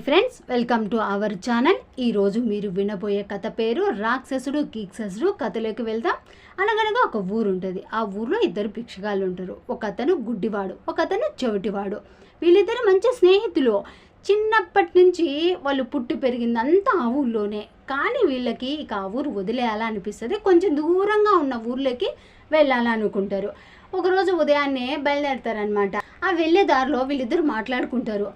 Hi friends welcome to our channel. ఈరోజు మీరు వినబోయే కథ పేరు రాక్షసుడు కీక్షసుడు కథలోకి వెళ్తాం అనగనగా ఒక ఊరు ఉంటుంది ఆ ఊర్లో ఇద్దరు భిక్షగాళ్ళు ఉంటారు. ఒక అతను గుడ్డివాడు ఒక అతను చెవిటివాడు. వీళ్ళిద్దరు మంచి స్నేహితులు. చిన్నప్పటి నుంచి వాళ్ళు పుట్టి పెరిగిందంతా ఆ ఊర్లోనే. కానీ వీళ్ళకి ఇక ఆ ఊరు వదిలేయాలనిపిస్తుంది. కొంచెం దూరంగా ఉన్న ఊర్లోకి వెళ్ళాలనుకుంటారు. ఒకరోజు ఉదయాన్నే బయలుదేరతారనమాట ఆ వెళ్ళే దారిలో వీళ్ళిద్దరు మాట్లాడుకుంటారు.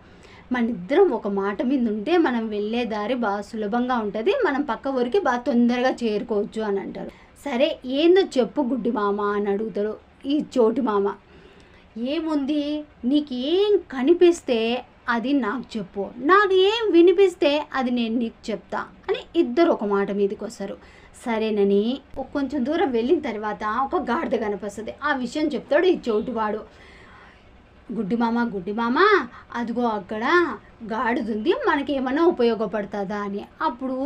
మన ఇద్దరం ఒక మాట మీద ఉంటే మనం వెళ్ళే దారి బాగా సులభంగా ఉంటుంది. మనం పక్క ఊరికి బాగా తొందరగా చేరుకోవచ్చు అని అంటారు. సరే ఏందో చెప్పు గుడ్డి మామ అని అడుగుతాడు ఈ చోటి మామ. ఏముంది? నీకు ఏం కనిపిస్తే అది నాకు చెప్పు. నాకు ఏం వినిపిస్తే అది నేను నీకు చెప్తా అని ఇద్దరు ఒక మాట మీదకి వస్తారు. సరేనని కొంచెం దూరం వెళ్ళిన తర్వాత ఒక గాడిద కనిపిస్తుంది. ఆ విషయం చెప్తాడు ఈ చోటువాడు. గుడ్డి మామ గుడ్డి మామ అదిగో అక్కడ గాడిదుంది మనకి ఏమైనా ఉపయోగపడుతుందా అని. అప్పుడు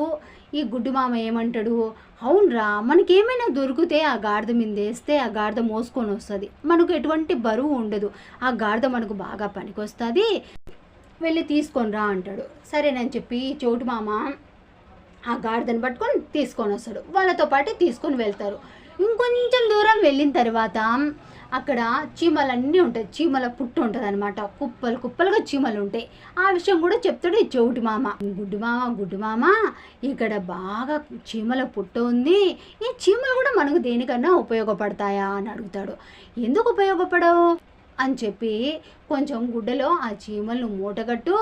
ఈ గుడ్డి మామ ఏమంటాడు అవునరా మనకేమైనా దొరికితే ఆ గాడిద మీద వేస్తే ఆ గాడిద మోసుకొని వస్తుంది. మనకు ఎటువంటి బరువు ఉండదు. ఆ గాడిద మనకు బాగా పనికొస్తుంది. వెళ్ళి తీసుకొని రా అంటాడు. సరేనని చెప్పి చోటు మామ ఆ గాడిదని పట్టుకొని తీసుకొని వస్తాడు. వాళ్ళతో పాటు తీసుకొని వెళ్తారు. ఇంకొంచెం దూరం వెళ్ళిన తర్వాత అక్కడ చీమలన్నీ ఉంటాయి. చీమల పుట్టు ఉంటుంది అనమాట కుప్పలు కుప్పలుగా చీమలు ఉంటాయి. ఆ విషయం కూడా చెప్తాడు ఈ చెవిటి మామ. గుడ్డు మామ గుడ్డు మామ ఇక్కడ బాగా చీమల పుట్టు ఉంది. ఈ చీమలు కూడా మనకు దేనికన్నా ఉపయోగపడతాయా అని అడుగుతాడు. ఎందుకు ఉపయోగపడవు? అని చెప్పి కొంచెం గుడ్డలో ఆ చీమలను మూటగట్టు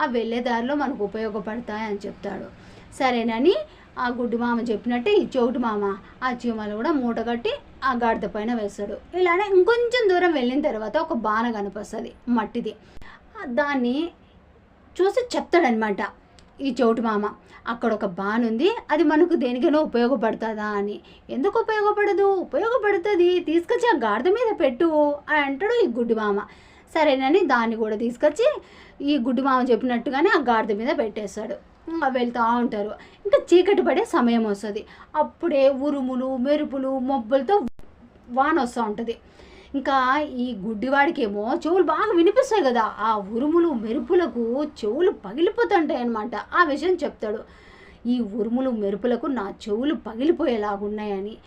ఆ వెళ్ళే దారిలో మనకు ఉపయోగపడతాయి అని చెప్తాడు. సరేనని ఆ గుడ్డు మామ చెప్పినట్టే ఈ చౌటు మామ ఆ చీమలు కూడా మూట కట్టి ఆ గాడిద పైన వేస్తాడు. ఇలానే ఇంకొంచెం దూరం వెళ్ళిన తర్వాత ఒక బాణ కనిపిస్తుంది మట్టిది. దాన్ని చూసి చెప్తాడనమాట ఈ చౌటు మామ అక్కడ ఒక బాన్ ఉంది అది మనకు దేనికైనా ఉపయోగపడుతుందా అని. ఎందుకు ఉపయోగపడదు? ఉపయోగపడుతుంది తీసుకొచ్చి ఆ గాడిద మీద పెట్టు అని అంటాడు ఈ గుడ్డు మామ. సరేనని దాన్ని కూడా తీసుకొచ్చి ఈ గుడ్డు మామ చెప్పినట్టుగానే ఆ గాడిద మీద పెట్టేస్తాడు. వెళ్తూ ఉంటారు. ఇంకా చీకటి పడే సమయం వస్తుంది. అప్పుడే ఉరుములు మెరుపులు మబ్బులతో వాన వస్తూ ఉంటుంది. ఇంకా ఈ గుడ్డివాడికేమో చెవులు బాగా వినిపిస్తాయి కదా. ఆ ఉరుములు మెరుపులకు చెవులు పగిలిపోతుంటాయి అనమాట ఆ విషయం చెప్తాడు. ఈ ఉరుములు మెరుపులకు నా చెవులు పగిలిపోయేలాగున్నాయని.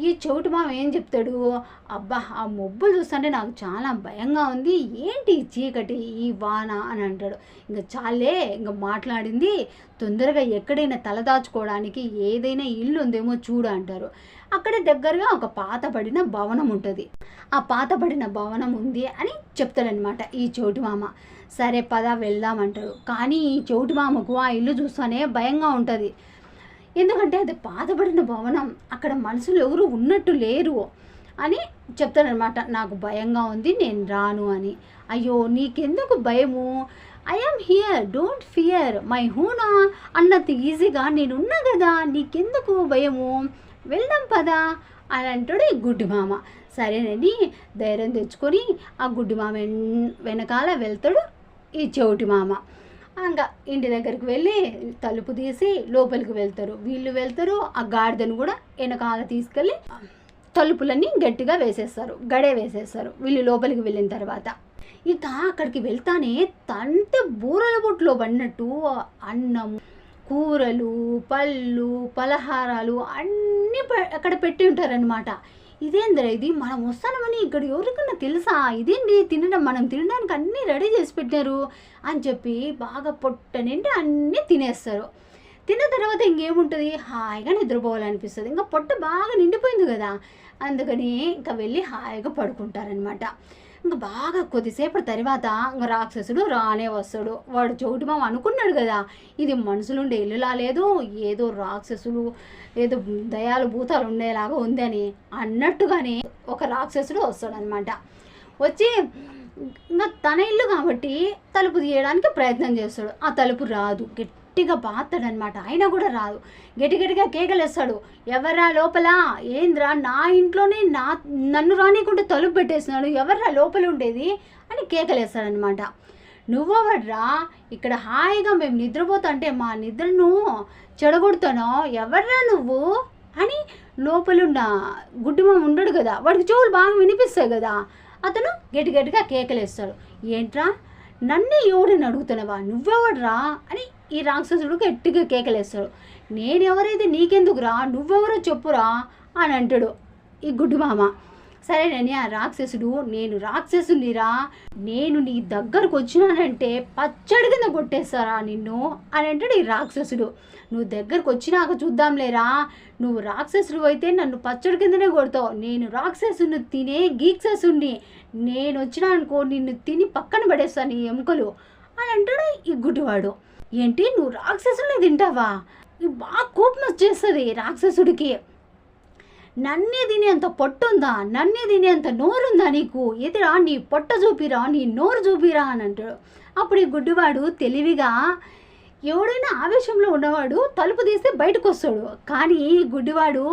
ఈ చెవిటి మామ ఏం చెప్తాడు? అబ్బా ఆ మొబ్బులు చూస్తుంటే నాకు చాలా భయంగా ఉంది. ఏంటి ఈ చీకటి ఈ వాన అని అంటాడు. ఇంకా చాలే ఇంకా మాట్లాడింది తొందరగా ఎక్కడైనా తలదాచుకోవడానికి ఏదైనా ఇల్లు ఉందేమో చూడు అంటారు. అక్కడే దగ్గరగా ఒక పాతబడిన భవనం ఉంటుంది. ఆ పాతబడిన భవనం ఉంది అని చెప్తాడనమాట ఈ చోటి మామ. సరే పద వెళ్దామంటాడు కానీ ఈ చెవిటి మామకు ఆ ఇల్లు చూస్తూనే భయంగా ఉంటుంది. ఎందుకంటే అది పాతబడిన భవనం. అక్కడ మనుషులు ఎవరు ఉన్నట్టు లేరు అని చెప్తాడనమాట నాకు భయంగా ఉంది నేను రాను అని. అయ్యో నీకెందుకు భయము? ఐఎమ్ హియర్ డోంట్ ఫియర్ మై హూనా అన్నంత ఈజీగా నేనున్నా కదా నీకెందుకు భయము? వెళ్దాం పదా అని అంటాడు ఈ గుడ్డి మామ. సరేనని ధైర్యం తెచ్చుకొని ఆ గుడ్డి మామ వెన్- వెనకాల వెళ్తాడు ఈ చెవిటి మామ. ఇంకా ఇంటి దగ్గరికి వెళ్ళి తలుపు తీసి లోపలికి వెళ్తారు. వీళ్ళు వెళ్తారు ఆ గాడిదను కూడా వెనకాల తీసుకెళ్ళి తలుపులన్నీ గట్టిగా వేసేస్తారు గడే వేసేస్తారు వీళ్ళు లోపలికి వెళ్ళిన తర్వాత. ఇక అక్కడికి వెళ్తానే తంటే బూరల బొట్లో పడినట్టు అన్నం కూరలు పళ్ళు పలహారాలు అన్నీ అక్కడ పెట్టి ఉంటారనమాట ఇదేందిరా ఇది? మనం వస్తామని ఇక్కడ ఎవరికన్నా తెలుసా? ఇదేంటి తినడం మనం తినడానికి అన్నీ రెడీ చేసి పెట్టారు అని చెప్పి బాగా పొట్ట నిండి అన్నీ తినేస్తారు. తిన్న తర్వాత ఇంకేముంటుంది? హాయిగా నిద్రపోవాలనిపిస్తుంది. ఇంకా పొట్ట బాగా నిండిపోయింది కదా. అందుకని ఇంకా వెళ్ళి హాయిగా పడుకుంటారనమాట ఇంకా బాగా కొద్దిసేపటి తర్వాత ఇంకా రాక్షసుడు రానే వస్తాడు. వాడు చోటు మామ అనుకున్నాడు కదా ఇది మనుషులుండే ఇల్లులా లేదు ఏదో రాక్షసులు ఏదో దయాలు భూతాలు ఉండేలాగా ఉందని అన్నట్టుగానే ఒక రాక్షసుడు వస్తాడనమాట వచ్చి ఇంకా తన ఇల్లు కాబట్టి తలుపు తీయడానికి ప్రయత్నం చేస్తాడు. ఆ తలుపు రాదు. గట్టిగా బాతాడనమాట అయినా కూడా రాదు. గట్టి గట్టిగా కేకలేస్తాడు. ఎవరా లోపల? ఏంద్రా? నా ఇంట్లోనే నా నన్ను రానికుంటే తలుపు పెట్టేస్తున్నాడు. ఎవర్రా లోపల ఉండేది? అని కేకలేస్తాడనమాట నువ్వెవర్రా? ఇక్కడ హాయిగా మేము నిద్రపోతుంటే మా నిద్రను చెడగొడుతానో ఎవర్రా నువ్వు? అని లోపలున్న గుడ్డిమ ఉండడు కదా. వాడికి చెవులు బాగా వినిపిస్తాయి కదా. అతను గట్టి గట్టిగా కేకలేస్తాడు. ఏంట్రా? నన్నే ఎవడని అడుగుతున్నావా? నువ్వెవడరా? అని ఈ రాక్షసుడు గట్టిగా కేకలేస్తాడు. నేనెవరైతే నీకెందుకురా? నువ్వెవరో చెప్పురా? అని అంటాడు ఈ గుడ్డు మామ. సరేనని ఆ రాక్షసుడు నేను రాక్షసునిరా నేను నీ దగ్గరకు వచ్చినానంటే పచ్చడి కింద కొట్టేస్తారా నిన్ను? అని అంటాడు ఈ రాక్షసుడు. నువ్వు దగ్గరకు వచ్చినాక చూద్దాంలేరా? నువ్వు రాక్షసుడు అయితే నన్ను పచ్చడి కిందనే కొడతావు. నేను రాక్షసుని తినే గీక్షసుని నేను వచ్చినా అనుకో నిన్ను తిని పక్కన పడేస్తాను నీ ఎముకలు. అని అంటాడు ఈ గుడ్డివాడు. ఏంటి నువ్వు రాక్షసుని తింటావా? బాగా కోపం వచ్చేస్తుంది రాక్షసుడికి. నన్నే తినేంత పొట్టుందా? నన్నే తినేంత నోరుందా నీకు? ఎదురా నీ పొట్ట చూపిరా నీ నోరు చూపిరా అని అంటాడు. అప్పుడు ఈ గుడ్డివాడు తెలివిగా ఎవడైనా ఆవేశంలో ఉన్నవాడు తలుపు తీస్తే బయటకు వస్తాడు కానీ గుడ్డివాడు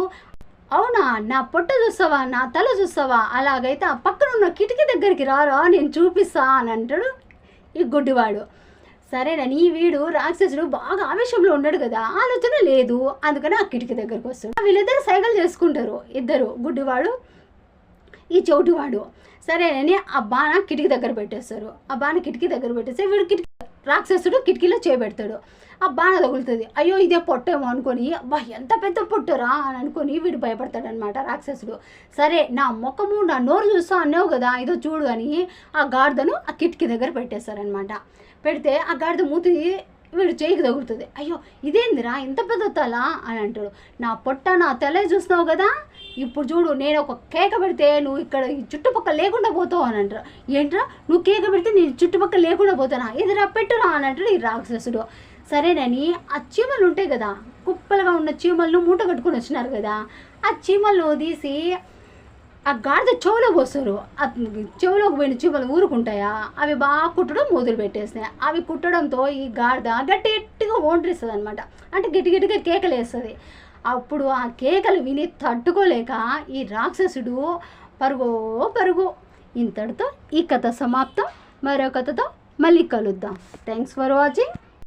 అవునా నా పొట్ట చూస్తావా? నా తల చూస్తావా? అలాగైతే ఆ పక్కన ఉన్న కిటికీ దగ్గరికి రారా నేను చూపిస్తా అని అంటాడు ఈ గుడ్డివాడు. సరేనని వీడు రాక్షసుడు బాగా ఆవేశంలో ఉన్నాడు కదా ఆలోచన లేదు. అందుకని ఆ కిటికీ దగ్గరకు వస్తాడు. వీళ్ళిద్దరు సైకిల్ చేసుకుంటారు ఇద్దరు గుడ్డివాడు ఈ చౌటివాడు. సరేనని ఆ బాణ కిటికీ దగ్గర పెట్టేస్తారు. ఆ బాణ కిటికీ దగ్గర పెట్టేస్తే వీడు కిటికీ రాక్షసుడు కిటికీలో చేపెడతాడు. ఆ బాణ తగులుతుంది. అయ్యో ఇదే పొట్టేమో అనుకొని అబ్బా ఎంత పెద్ద పొట్టరా? అని అనుకొని వీడు భయపడతాడనమాట రాక్షసుడు. సరే నా ముఖము నా నోరు చూస్తా అన్నావు కదా ఇదో చూడు అని ఆ గాడిదను ఆ కిటికీ దగ్గర పెట్టేస్తారనమాట పెడితే ఆ గాడిద మూతి వీడు చేయికి తగులుతుంది. అయ్యో ఇదేందిరా? ఇంత పెద్ద తల అని అంటాడు. నా పొట్ట నా తలే చూస్తున్నావు కదా? ఇప్పుడు చూడు నేను ఒక కేక పెడితే నువ్వు ఇక్కడ చుట్టుపక్కల లేకుండా పోతావు అని అంటారు ఏంట్రా? నువ్వు కేక పెడితే నేను చుట్టుపక్కల లేకుండా పోతానా? ఎదురా పెట్టురా అని అంటాడు ఈ రాక్షసుడు. సరేనని ఆ చీమలు ఉంటాయి కదా? కుప్పలుగా ఉన్న చీమలను మూట కట్టుకొని వచ్చినారు కదా? ఆ చీమలను తీసి ఆ గాడిద చెవులో పోస్తారు ఆ చెవులోకి పోయిన చీమలు ఊరుకుంటాయా? అవి బాగా కుట్టడం మొదలు పెట్టేస్తాయి అవి కుట్టడంతో ఈ గాడిద గట్టి గట్టిగా ఓండ్రిస్తుంది అనమాట అంటే గట్టి గట్టిగా కేకలు వేస్తుంది అప్పుడు ఆ కేకలు విని తట్టుకోలేక ఈ రాక్షసుడు పరుగో పరుగు. ఇంతటితో ఈ కథ సమాప్తం. మరో కథతో మళ్ళీ కలుద్దాం. Thanks for watching